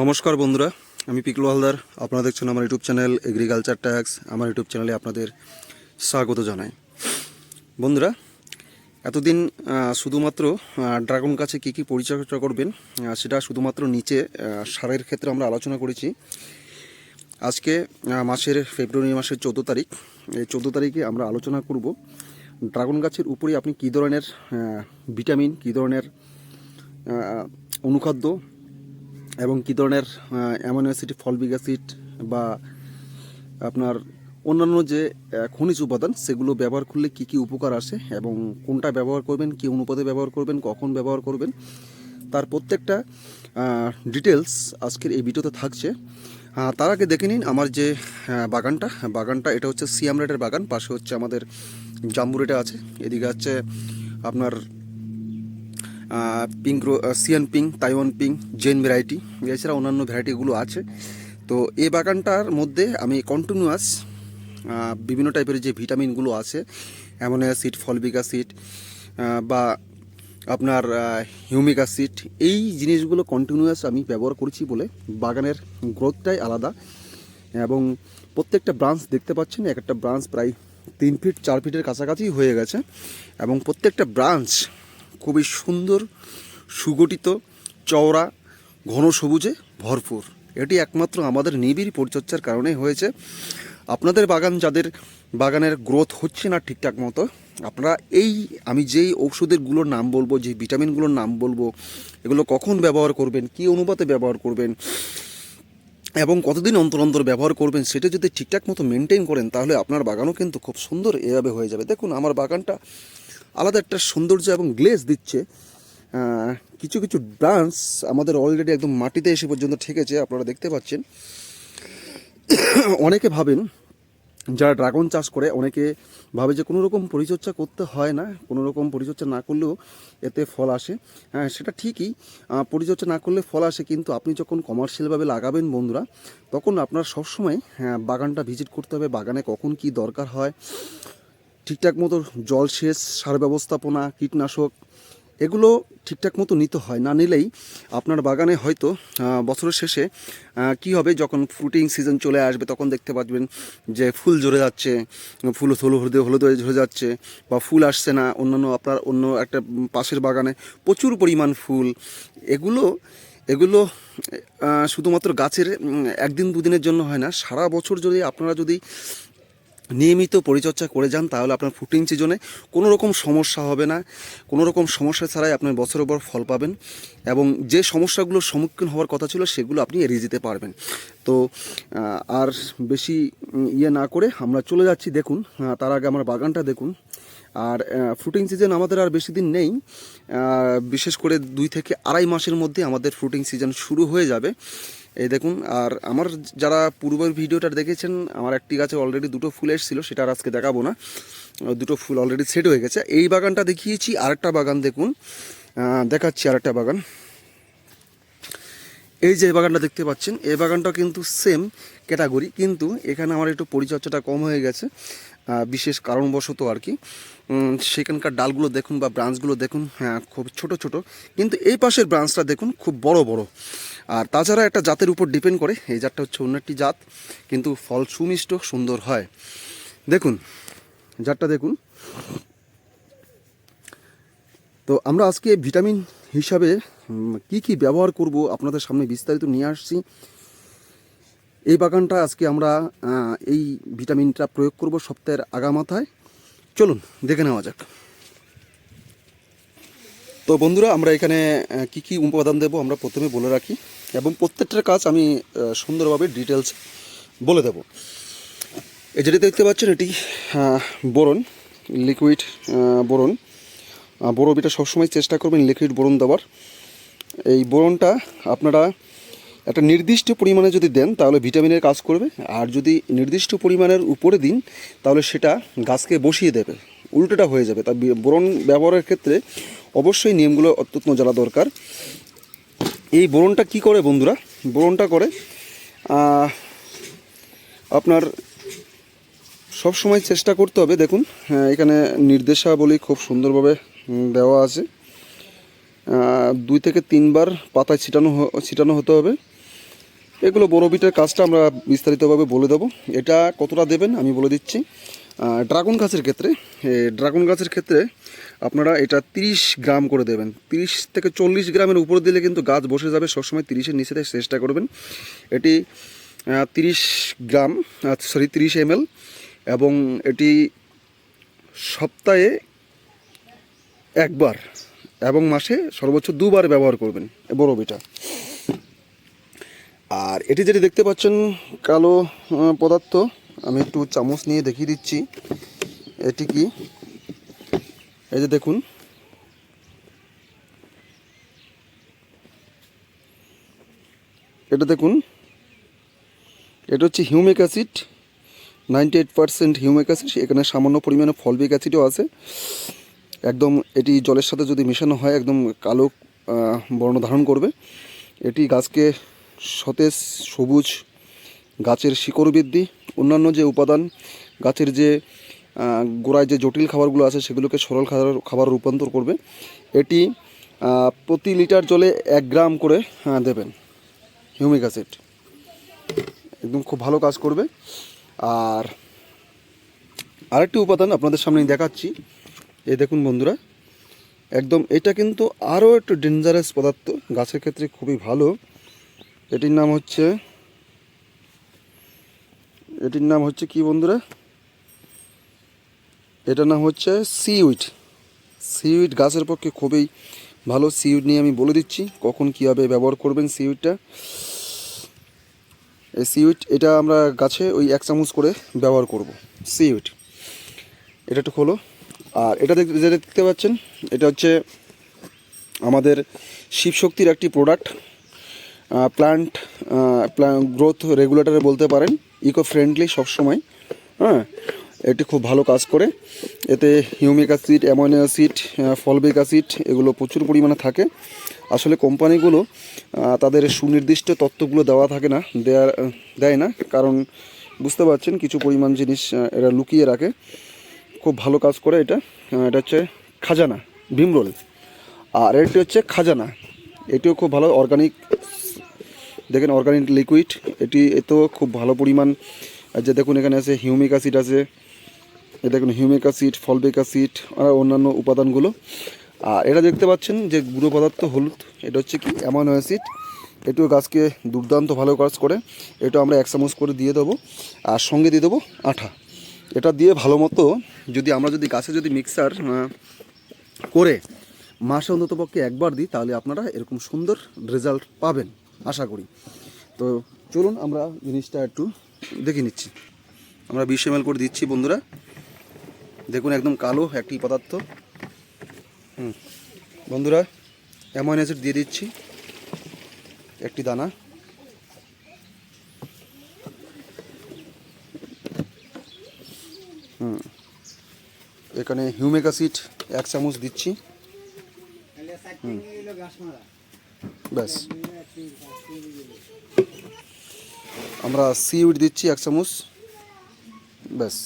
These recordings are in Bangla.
নমস্কার বন্ধুরা, আমি পিকলু হালদার, আপনারা দেখছেন আমার ইউটিউব চ্যানেল এগ্রিকালচার ট্যাক্স আমার ইউটিউব চ্যানেলে আপনাদের স্বাগত জানাই। বন্ধুরা, এতদিন শুধুমাত্র ড্রাগন গাছে কী কী পরিচর্যা করবেন সেটা শুধুমাত্র নিচে সারের ক্ষেত্রে আমরা আলোচনা করেছি। আজকে মাসের ফেব্রুয়ারি মাসের চোদ্দ তারিখ, এই চোদ্দ তারিখে আমরা আলোচনা করব ড্রাগন গাছের উপরে আপনি কী ধরনের ভিটামিন, কী ধরনের অনুখাদ্য এবং কী ধরনের অ্যামাইনো অ্যাসিড, ফলবিক অ্যাসিড বা আপনার অন্যান্য যে খনিজ উপাদান, সেগুলো ব্যবহার করলে কি কি উপকার আসে এবং কোনটা ব্যবহার করবেন, কী অনুপাতে ব্যবহার করবেন, কখন ব্যবহার করবেন, তার প্রত্যেকটা ডিটেলস আজকের এই ভিডিওতে থাকছে। তার আগে দেখে নিন আমার যে বাগানটা। বাগানটা, এটা হচ্ছে সিয়াম রেটের বাগান, পাশে হচ্ছে আমাদের জাম্বু রেটে আছে। এদিকে হচ্ছে আপনার pink Siam pink Taiwan pink gen variety, এছাড়া অন্যান্য ভ্যারাইটিগুলো আছে। তো এই বাগানটার মধ্যে আমি কন্টিনিউয়াস বিভিন্ন টাইপের যে ভিটামিনগুলো আছে অ্যামোনো অ্যাসিড ফলবিক অ্যাসিড বা আপনার হিউমিক অ্যাসিড এই জিনিসগুলো কন্টিনিউয়াস আমি ব্যবহার করছি বলে বাগানের গ্রোথটাই আলাদা। এবং প্রত্যেকটা ব্রাঞ্চ দেখতে পাচ্ছেন, এক একটা ব্রাঞ্চ প্রায় তিন ফিট চার ফিটের কাছাকাছি হয়ে গেছে। এবং প্রত্যেকটা ব্রাঞ্চ খুবই সুন্দর, সুগঠিত চওড়া, ঘন সবুজে ভরপুর। এটি একমাত্র আমাদের নিবিড় পরিচর্যার কারণে হয়েছে। আপনাদের বাগান যাদের বাগানের গ্রোথ হচ্ছে না ঠিকঠাক মতো, আপনারা এই, আমি যেই ঔষধেরগুলোর নাম বলব যে ভিটামিনগুলোর নাম বলব, এগুলো কখন ব্যবহার করবেন, কী অনুপাতে ব্যবহার করবেন, এবং কতদিন অন্তর অন্তর ব্যবহার করবেন, সেটা যদি ঠিকঠাক মতো মেনটেন করেন, তাহলে আপনার বাগানও কিন্তু খুব সুন্দর এভাবে হয়ে যাবে। দেখুন, আমার বাগানটা আলাদা একটা সৌন্দর্য এবং গ্লেজ দিচ্ছে। কিছু কিছু ব্রাঞ্চ আমাদের অলরেডি একদম মাটিতে এসে পর্যন্ত ঠেকেছে আপনারা দেখতে পাচ্ছেন। অনেকে ভাবেন যারা ড্রাগন চাষ করে অনেকে ভাবে যে কোনো রকম পরিচর্যা করতে হয় না কোনো রকম পরিচর্যা না করলেও এতে ফল আসে। হ্যাঁ সেটা ঠিকই পরিচর্যা না করলে ফল আসে কিন্তু আপনি যখন কমার্শিয়ালভাবে লাগাবেন বন্ধুরা তখন আপনার সবসময় হ্যাঁ, বাগানটা ভিজিট করতে হবে বাগানে কখন কি দরকার হয় ঠিকঠাক মতো জলসেচ সার ব্যবস্থাপনা, কীটনাশক, এগুলো ঠিকঠাক মতো নিতে হয়। না নিলেই আপনার বাগানে হয়তো বছরের শেষে কি হবে যখন ফ্রুটিং সিজন চলে আসবে তখন দেখতে পাচ্বেন যে ফুল ঝরে যাচ্ছে, ফুল হলুদ, হলুদে, হলুদ ঝরে যাচ্ছে বা ফুল আসছে না, অন্যান্য আপনার অন্য একটা পাশের বাগানে প্রচুর পরিমাণ ফুল। এগুলো এগুলো শুধুমাত্র গাছের একদিন দুদিনের জন্য হয় না, সারা বছর যদি আপনারা যদি নিয়মিত পরিচর্যা করে যান, তাহলে আপনার ফুটিং সিজনে কোনো রকম সমস্যা হবে না। কোনো রকম সমস্যা ছাড়াই আপনার বছরের পর ফল পাবেন এবং যে সমস্যাগুলোর সম্মুখীন হওয়ার কথা ছিল, সেগুলো আপনি এড়িয়ে যেতে পারবেন। তো আর বেশি ইয়ে না করে আমরা চলে যাচ্ছি, দেখুন তার আগে আমার বাগানটা দেখুন। আর ফ্রুটিং সিজন আমাদের আর বেশি দিন নেই। বিশেষ করে দুই থেকে আড়াই মাসের মধ্যে আমাদের ফ্রুটিং সিজন শুরু হয়ে যাবে। এই দেখুন, আর আমার যারা পূর্বের ভিডিওটা দেখেছেন, আমার একটি গাছে অলরেডি দুটো ফুল এসেছিল, সেটা আর আজকে দেখাবো না। দুটো ফুল অলরেডি সেট হয়ে গেছে। এই বাগানটা দেখিয়েছি, আরেকটা বাগান দেখুন। দেখাচ্ছি আরেকটা বাগান। এই যে বাগানটা দেখতে পাচ্ছেন, এই বাগানটা কিন্তু সেম ক্যাটাগরি কিন্তু এখানে আমার একটু পরিচর্যাটা কম হয়ে গেছে। বিশেষ কারণবশত আর কি। সেখানকার ডালগুলো দেখুন বা ব্রাঞ্চগুলো দেখুন হ্যাঁ খুব ছোট ছোট। কিন্তু এই পাশের ব্রাঞ্চটা দেখুন, খুব বড় বড়। আর তাছাড়া একটা জাতের উপর ডিপেন্ড করে, এই জাতটা হচ্ছে অন্য একটি জাত, কিন্তু ফল সুমিষ্ট, সুন্দর হয়। দেখুন, জাতটা দেখুন। তো আমরা আজকে ভিটামিন হিসাবে কি কি ব্যবহার করব আপনাদের সামনে বিস্তারিত নিয়ে আসছি। এই বাগানটা আজকে আমরা এই ভিটামিনটা প্রয়োগ করব সপ্তাহের আগামাথায়। চলুন, দেখে নেওয়া যাক। তো বন্ধুরা, আমরা এখানে কি কি উপাদান দেবো আমরা প্রথমে বলে রাখি এবং প্রত্যেকটার কাজ আমি সুন্দরভাবে ডিটেলস বলে দেব। এই যেটি দেখতে পাচ্ছেন, এটি বোরন লিকুইড বোরন। বোরবিটা সবসময় চেষ্টা করবেন লিকুইড বোরন দেওয়ার। এই বোরনটা আপনারা একটা নির্দিষ্ট পরিমাণে যদি দেন, তাহলে ভিটামিনের কাজ করবে। আর যদি নির্দিষ্ট পরিমাণের উপরে দিন, তাহলে সেটা গাছকে বসিয়ে দেবে। উল্টোটা হয়ে যাবে। তা বোরন ব্যবহারের ক্ষেত্রে অবশ্যই নিয়মগুলো অত্যন্ত জানা দরকার। এই বোরনটা কি করে বন্ধুরা? বোরনটা করে আপনার সব সময় চেষ্টা করতে হবে। দেখুন এখানে নির্দেশাবলী খুব সুন্দরভাবে দেওয়া আছে। দুই থেকে তিনবার পাতায় ছিটানো ছিটানো হতে হবে। এগুলো বড় বিটের কাজটা আমরা বিস্তারিতভাবে বলে দেবো। এটা কতটা দেবেন আমি বলে দিচ্ছি। ড্রাগন গাছের ক্ষেত্রে ড্রাগন গাছের ক্ষেত্রে আপনারা এটা 30 গ্রাম করে দেবেন। 30 থেকে চল্লিশ গ্রামের উপরে দিলে কিন্তু গাছ বসে যাবে, সবসময় তিরিশের নিচে চেষ্টা করবেন। এটি তিরিশ গ্রাম সরি তিরিশ এম এবং এটি সপ্তাহে একবার এবং মাসে সর্বোচ্চ দুবার ব্যবহার করবেন বড় বিটা। আর এটি যেটি দেখতে পাচ্ছেন, কালো পদার্থ আমি একটু চামচ নিয়ে দেখিয়ে দিচ্ছি। এটি কি? এই যে দেখুন। এটা দেখুন। এটা হচ্ছে humic acid. Ninety eight percent humic acid. এখানে সামান্য পরিমাণে ফলবিক অ্যাসিডও আছে। একদম এটি জলের সাথে যদি মেশানো হয়, একদম কালো বর্ণ ধারণ করবে। এটি গাছকে সতেজ, সবুজ, গাছের শিকড় বৃদ্ধি অন্যান্য যে উপাদান, গাছের যে গোড়ায় যে জটিল খাবারগুলো আছে সেগুলোকে সরল খাবার খাবার রূপান্তর করবে। এটি প্রতি লিটার জলে এক গ্রাম করে দেবেন হিউমিক অ্যাসিড। একদম খুব ভালো কাজ করবে। আর আরেকটি উপাদান আপনাদের সামনে দেখাচ্ছি। এই দেখুন বন্ধুরা, একদম এটা কিন্তু আরও একটু ডেঞ্জারাস পদার্থ, গাছের ক্ষেত্রে খুবই ভালো। এটির নাম হচ্ছে এটির নাম হচ্ছে কি বন্ধুরা? এটার নাম হচ্ছে সিউইড সিউইড গাছের পক্ষে খুবই ভালো। সিউইড নিয়ে আমি বলে দিচ্ছি, কখন কীভাবে ব্যবহার করবেন সিউইডটা এই সিউইড এটা আমরা গাছে ওই এক চামচ করে ব্যবহার করব সিউইড এটা একটু খোলো। আর এটা দেখ- যে দেখতে পাচ্ছেন, এটা হচ্ছে আমাদের শিবশক্তির একটি প্রোডাক্ট প্ল্যান্ট গ্রোথ রেগুলেটরে বলতে পারেন। ইকো ফ্রেন্ডলি সবসময় হ্যাঁ? এটি খুব ভালো কাজ করে। এতে humic acid ammonia acid fulvic acid এগুলো প্রচুর পরিমাণে থাকে। আসলে কোম্পানিগুলো তাদের সুনির্দিষ্ট তত্ত্বগুলো দেওয়া থাকে না, দেয়ার, দেয় না। কারণ বুঝতে পারছেন, কিছু পরিমাণ জিনিস এরা লুকিয়ে রাখে। খুব ভালো কাজ করে এটা। এটা হচ্ছে খাজানা ভীমরোল আর এটি হচ্ছে খাজানা। এটিও খুব ভালো অর্গানিক দেখেন অর্গানিক লিকুইড এটি এতেও খুব ভালো পরিমাণ যে দেখুন এখানে আছে হিউমিক অ্যাসিড আছে, এ দেখুন হিউমিক অ্যাসিড ফলবিক অ্যাসিড আর অন্যান্য উপাদানগুলো। আর এটা দেখতে পাচ্ছেন যে গুঁড়ো পদার্থ হলুদ, এটা হচ্ছে কি অ্যামাইনো অ্যাসিড এটিও গাছকে দুর্দান্ত ভালো কাজ করে, এটা আমরা এক চামচ করে দিয়ে দেবো, আর সঙ্গে দিয়ে দেবো আঠা। এটা দিয়ে ভালো মতো যদি আমরা যদি গাছে যদি মিক্সার করে মাসে অন্তত পক্ষে একবার দিই, তাহলে আপনারা এরকম সুন্দর রেজাল্ট পাবেন। আশা করি। তো চলুন আমরা জিনিসটা একটু দেখে নিচ্ছি। আমরা বিশ এম করে দিচ্ছি বন্ধুরা। দেখুন একদম কালো একটি পদার্থ। হুম। বন্ধুরা, অ্যামাইনো অ্যাসিড দিয়ে দিচ্ছি। একটি দানা। হুম। এখানে হিউমিক অ্যাসিড এক চামচ দিচ্ছি। ব্যাস। আমরা সিউড দিচ্ছি এক চামচ। ব্যাস।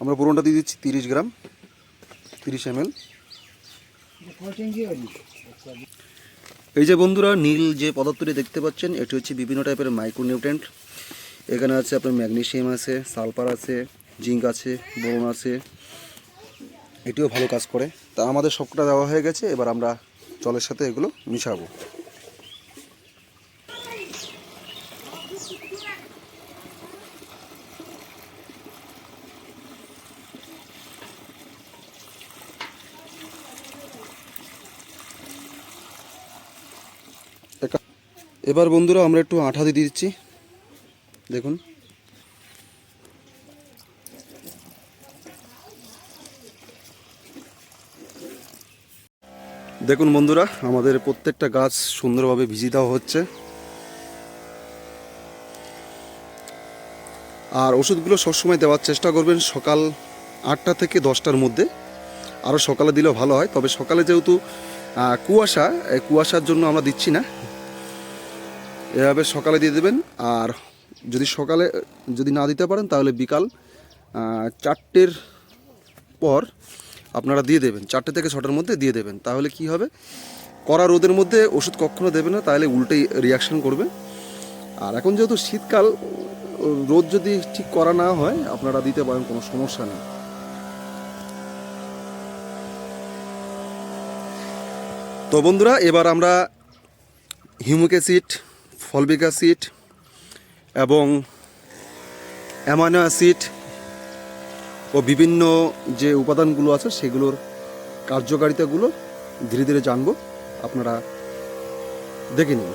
আমরা পুরোটা দিয়ে দিচ্ছি তিরিশ গ্রাম, তিরিশ এম এই যে বন্ধুরা, নীল যে পদার্থটি দেখতে পাচ্ছেন, এটি হচ্ছে বিভিন্ন টাইপের মাইক্রোনিউট্রেন্ট এখানে আছে আপনার ম্যাগনেশিয়াম আছে সালফার আছে জিঙ্ক আছে বোরন আছে। এটিও ভালো কাজ করে। তা আমাদের সবটা দেওয়া হয়ে গেছে, এবার আমরা জলের সাথে এগুলো মিশাবো। এবার বন্ধুরা আমরা একটু আঠা দিয়ে দিচ্ছি। দেখুন। দেখুন বন্ধুরা, আমাদের প্রত্যেকটা গাছ সুন্দরভাবে ভিজিয়ে দেওয়া হচ্ছে। আর ওষুধগুলো সবসময় দেওয়ার চেষ্টা করবেন সকাল আটটা থেকে দশটার মধ্যে। আরও সকালে দিলেও ভালো হয়, তবে সকালে যেহেতু কুয়াশা কুয়াশার জন্য আমরা দিচ্ছি না। এভাবে সকালে দিয়ে দেবেন, আর যদি সকালে, যদি না দিতে পারেন তাহলে বিকাল চারটের পর আপনারা দিয়ে দেবেন, চারটে থেকে ছটার মধ্যে দিয়ে দেবেন। তাহলে কি হবে? কড়া রোদের মধ্যে ওষুধ কখনো দেবে না, তাহলে উল্টেই রিয়াকশন করবে। আর এখন যেহেতু শীতকাল, রোদ যদি ঠিক করা না হয়, আপনারা দিতে পারেন, কোনো সমস্যা নেই। তো বন্ধুরা, এবার আমরা হিউমিক অ্যাসিড, ফলবিক অ্যাসিড এবং অ্যামাইনো অ্যাসিড ও বিভিন্ন যে উপাদানগুলো আছে সেগুলোর কার্যকারিতাগুলো ধীরে ধীরে জানব। আপনারা দেখে নিন।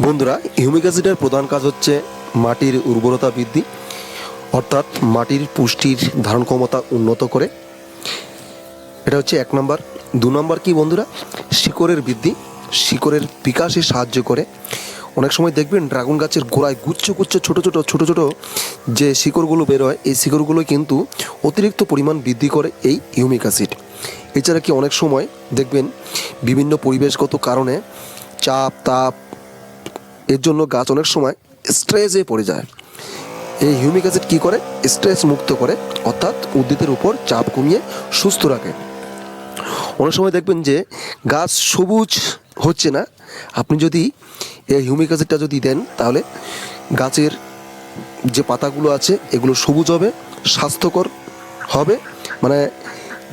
বন্ধুরা, হিউমিক অ্যাসিডের প্রধান কাজ হচ্ছে মাটির উর্বরতা বৃদ্ধি, অর্থাৎ মাটির পুষ্টির ধারণ ক্ষমতা উন্নত করে। এটা হচ্ছে এক নম্বর। দু নম্বর কি বন্ধুরা? শিকড়ের বৃদ্ধি, শিকড়ের বিকাশে সাহায্য করে। অনেক সময় দেখবেন ড্রাগন গাছের গোড়ায় গুচ্ছ গুচ্ছ ছোট ছোট ছোট ছোট যে শিকড়গুলো বের হয়, এই শিকড়গুলো কিন্তু অতিরিক্ত পরিমাণ বৃদ্ধি করে এই হিউমিক অ্যাসিড। এছাড়া কি অনেক সময় দেখবেন বিভিন্ন পরিবেশগত কারণে চাপ, তাপ, এর জন্য গাছ অনেক সময় স্ট্রেসে পড়ে যায়। এই হিউমিক অ্যাসিড কী করে? স্ট্রেস মুক্ত করে, অর্থাৎ উদ্ভিদের উপর চাপ কমিয়ে সুস্থ রাখে। অনেক সময় দেখবেন যে গাছ সবুজ হচ্ছে না। আপনি যদি এই হিউমিক অ্যাসিডটা যদি দেন, তাহলে গাছের যে পাতাগুলো আছে, এগুলো সবুজ হবে, স্বাস্থ্যকর হবে। মানে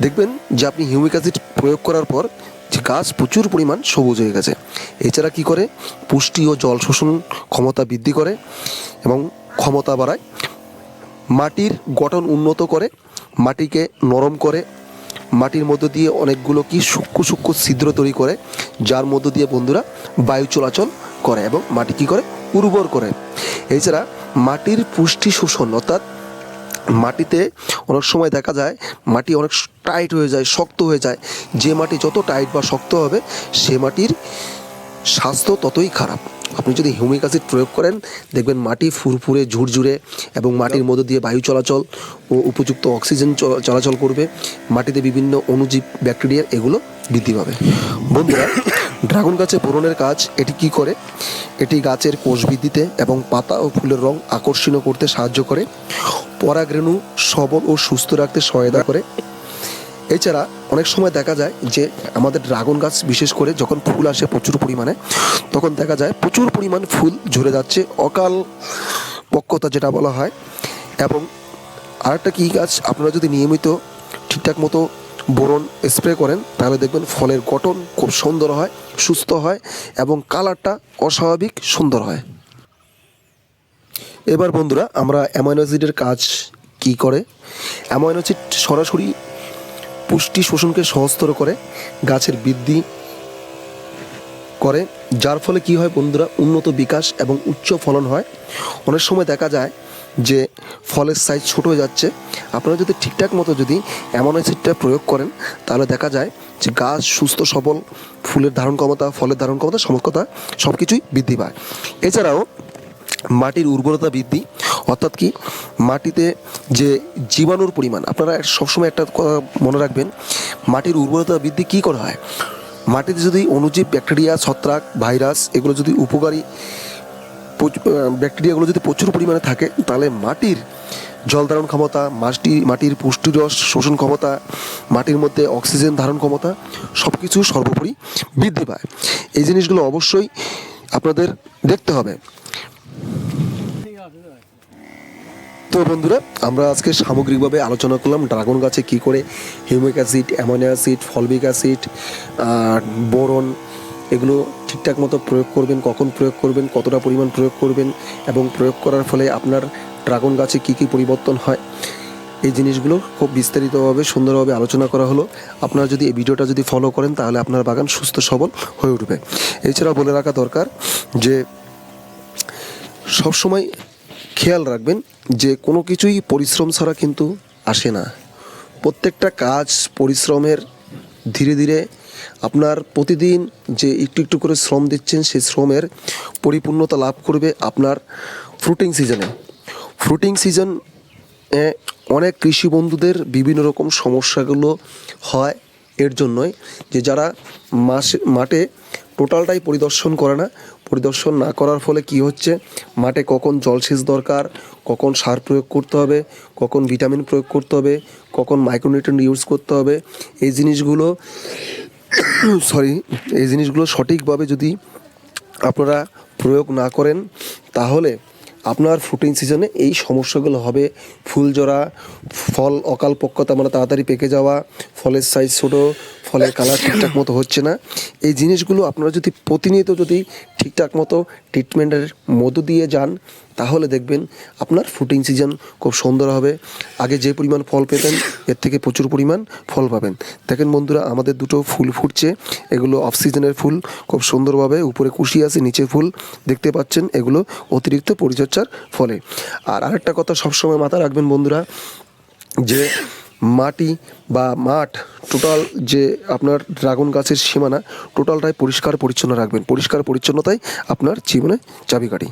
দেখবেন যে আপনি হিউমিক অ্যাসিড প্রয়োগ করার পর যে গাছ প্রচুর পরিমাণ সবুজ হয়ে গেছে। এছাড়া কি করে? পুষ্টি ও জল শোষণ ক্ষমতা বৃদ্ধি করে এবং ক্ষমতা বাড়ায়। মাটির গঠন উন্নত করে, মাটিকে নরম করে, মাটির মধ্য দিয়ে অনেকগুলো কি সূক্ষ্ম সূক্ষ্ম ছিদ্র তৈরি করে, যার মধ্য দিয়ে বন্ধুরা বায়ু চলাচল করে এবং মাটি কি করে? উর্বর করে। এছাড়া মাটির পুষ্টি শোষণ, অর্থাৎ মাটিতে অনেক সময় দেখা যায় মাটি অনেক টাইট হয়ে যায়, শক্ত হয়ে যায়। যে মাটি যত টাইট বা শক্ত হবে, সে মাটির স্বাস্থ্য ততই খারাপ। আপনি যদি হিউমিক অ্যাসিড প্রয়োগ করেন, দেখবেন মাটি ফুরফুরে, ঝুরঝুরে এবং মাটির মধ্য দিয়ে বায়ু চলাচল ও উপযুক্ত অক্সিজেন চলাচল করবে। মাটিতে বিভিন্ন অণুজীব, ব্যাকটেরিয়া এগুলো বৃদ্ধি পাবে। বন্ধুরা, ড্রাগন গাছে বোরনের কাজ এটি কি করে? এটি গাছের কোষ বৃদ্ধিতে এবং পাতা ও ফুলের রং আকর্ষণীয় করতে সাহায্য করে। পরাগরেণু সবল ও সুস্থ রাখতে সহায়তা করে। এছাড়া অনেক সময় দেখা যায় যে আমাদের ড্রাগন গাছ বিশেষ করে যখন ফুল আসে প্রচুর পরিমাণে, তখন দেখা যায় প্রচুর পরিমাণ ফুল ঝরে যাচ্ছে অকাল পক্কতা যেটা বলা হয়। এবং আরেকটা কী গাছ আপনারা যদি নিয়মিত ঠিকঠাক মতো বোরন স্প্রে করেন, তাহলে দেখবেন ফলের গঠন খুব সুন্দর হয়, সুস্থ হয় এবং কালারটা অস্বাভাবিক সুন্দর হয়। এবার বন্ধুরা, আমরা অ্যামাইনো অ্যাসিডের কাজ কি করে? অ্যামাইনোসিড সরাসরি পুষ্টি শোষণকে সহজতর করে, গাছের বৃদ্ধি করে, যার ফলে কি হয় বন্ধুরা? উন্নত বিকাশ এবং উচ্চ ফলন হয়। অনেক সময় দেখা যায় যে ফলের সাইজ ছোট হয়ে যাচ্ছে। আপনারা যদি ঠিকঠাক মতো যদি অ্যামোনো অ্যাসিডটা প্রয়োগ করেন, তাহলে দেখা যায় যে গাছ সুস্থ, সবল, ফুলের ধারণ ক্ষমতা, ফলের ধারণ ক্ষমতা সমক্ষতা সব কিছুই বৃদ্ধি পায়। এছাড়াও মাটির উর্বরতা বৃদ্ধি, অর্থাৎ কি মাটিতে যে জীবাণুর পরিমাণ, আপনারা সবসময় একটা কথা মনে রাখবেন, মাটির উর্বরতা বৃদ্ধি কী করা হয়? মাটিতে যদি অণুজীব, ব্যাকটেরিয়া, ছত্রাক, ভাইরাস এগুলো যদি উপকারী ব্যাকটেরিয়াগুলো যদি প্রচুর পরিমাণে থাকে, তাহলে মাটির জল ধারণ ক্ষমতা, মাটি, মাটির পুষ্টিরস শোষণ ক্ষমতা, মাটির মধ্যে অক্সিজেন ধারণ ক্ষমতা সব কিছু সর্বোপরি বৃদ্ধি পায়। এই জিনিসগুলো অবশ্যই আপনাদের দেখতে হবে। তো বন্ধুরা, আমরা আজকে সামগ্রিকভাবে আলোচনা করলাম ড্রাগন গাছে কি করে humic acid, ammonia acid, fulvic acid boron, এগুলো ঠিকঠাক মতো প্রয়োগ করবেন, কখন প্রয়োগ করবেন, কতটা পরিমাণ প্রয়োগ করবেন এবং প্রয়োগ করার ফলে আপনার ড্রাগন গাছে কী কী পরিবর্তন হয়। এই জিনিসগুলো খুব বিস্তারিতভাবে, সুন্দরভাবে আলোচনা করা হলো। আপনারা যদি এই ভিডিওটা যদি ফলো করেন, তাহলে আপনার বাগান সুস্থ সবল হয়ে উঠবে। এছাড়া বলে রাখা দরকার যে সবসময় খেয়াল রাখবেন যে কোনো কিছুই পরিশ্রম ছাড়া কিন্তু আসে না। প্রত্যেকটা কাজ পরিশ্রমের ধীরে ধীরে আপনার প্রতিদিন যে একটু একটু করে শ্রম দিচ্ছেন, সেই শ্রমের পরিপূর্ণতা লাভ করবে আপনার ফ্রুটিং সিজনে। ফ্রুটিং সিজন অনেক কৃষি বন্ধুদের বিভিন্ন রকম সমস্যাগুলো হয় এর জন্যই যে যারা মাসে, মাঠে টোটালটাই পরিদর্শন করে না পরিদর্শন না করার ফলে কি হচ্ছে? মাঠে কখন জলসেচ দরকার? কখন সার প্রয়োগ করতে হবে? কখন ভিটামিন প্রয়োগ করতে হবে? কখন মাইক্রোনিউট্রেন ইউজ করতে হবে? এই জিনিসগুলো, সরি, এই জিনিসগুলো সঠিকভাবে যদি আপনারা প্রয়োগ না করেন, তাহলে আপনার ফ্রুটিং সিজনে এই সমস্যাগুলো হবে ফুল জরা ফল অকাল পক্কতা মানে তাড়াতাড়ি পেকে যাওয়া, ফলের সাইজ ছোটো, ফলের কালার ঠিকঠাক মতো হচ্ছে না। এই জিনিসগুলো আপনারা যদি প্রতিনিয়ত যদি ঠিকঠাক মতো ট্রিটমেন্টের মধ্য দিয়ে যান তাহলে দেখবেন আপনার ফ্রুটিং সিজন খুব সুন্দর হবে। আগে যে পরিমাণ ফল পেতেন, এর থেকে প্রচুর পরিমাণ ফল পাবেন। দেখেন বন্ধুরা, আমাদের দুটো ফুল ফুটছে। এগুলো অফ সিজনের ফুল, খুব সুন্দরভাবে উপরে কুশি আছে, নিচে ফুল। দেখতে পাচ্ছেন, এগুলো অতিরিক্ত পরিচর্যার ফলে। আর আরেকটা কথা সবসময় মাথায় রাখবেন বন্ধুরা, যে মাটি বা মাঠ টোটাল যে আপনার ড্রাগন গাছের সীমানা টোটালটাই পরিষ্কার পরিচ্ছন্ন রাখবেন। পরিষ্কার পরিচ্ছন্নতাই আপনার জীবনে চাবিকাঠি।